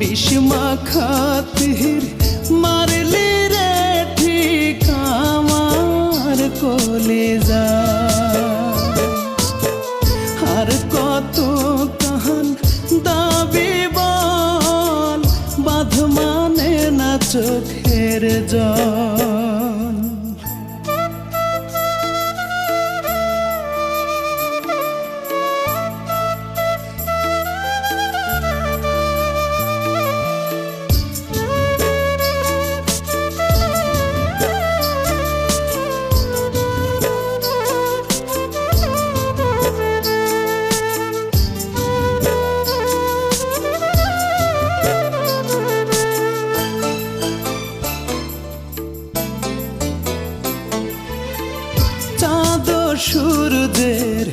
বিষ্মা খাতির মারলি রে ঠিক আমার কলেজা। আর কত কাহান দাবি বল, বাধ মানে না চোখের জল। সূর্যের